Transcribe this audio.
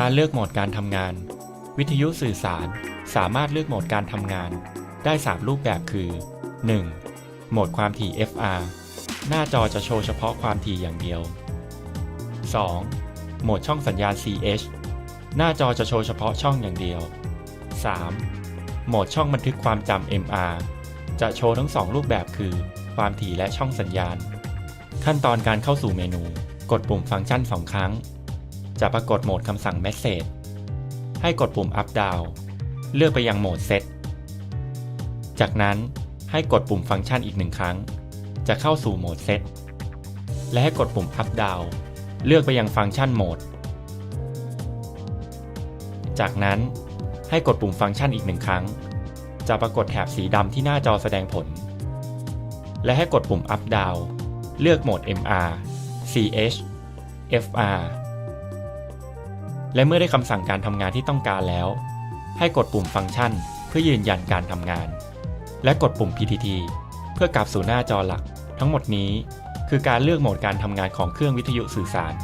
การเลือกโหมดการทำงาน วิทยุสื่อสาร สามารถเลือกโหมดการทำงาน ได้ 3 รูปแบบคือ 1. โหมดความถี่ FR หน้าจอจะโชว์เฉพาะความถี่อย่างเดียว 2. โหมดช่องสัญญาณ CH หน้าจอจะโชว์เฉพาะช่องอย่างเดียว 3. โหมดช่องบันทึกความจำ MR จะโชว์ทั้ง 2 รูปแบบคือ ความถี่และช่องสัญญาณ ขั้นตอนการเข้าสู่เมนู กดปุ่มฟังก์ชัน 2 ครั้ง จะปรากฏโหมดคำสั่ง Message ให้กดปุ่ม Up Down เลือกไปยังโหมด Set จากนั้นให้กดปุ่มฟังก์ชันอีกหนึ่งครั้ง จะเข้าสู่โหมด Set และให้กดปุ่ม Up Down เลือกไปยังฟังก์ชันโหมด จากนั้นให้กดปุ่มฟังก์ชันอีกหนึ่งครั้ง จะปรากฏแถบสีดำที่หน้าจอแสดงผล และให้กดปุ่ม Up Down เลือกโหมด MR CH FR และเมื่อได้คำสั่งการทำงานที่ต้องการแล้ว ให้กดปุ่มฟังก์ชัน เพื่อยืนยันการทำงาน และกดปุ่ม PTT เพื่อกลับสู่หน้าจอหลัก ทั้งหมดนี้ คือการเลือกโหมดการทำงานของเครื่องวิทยุสื่อสาร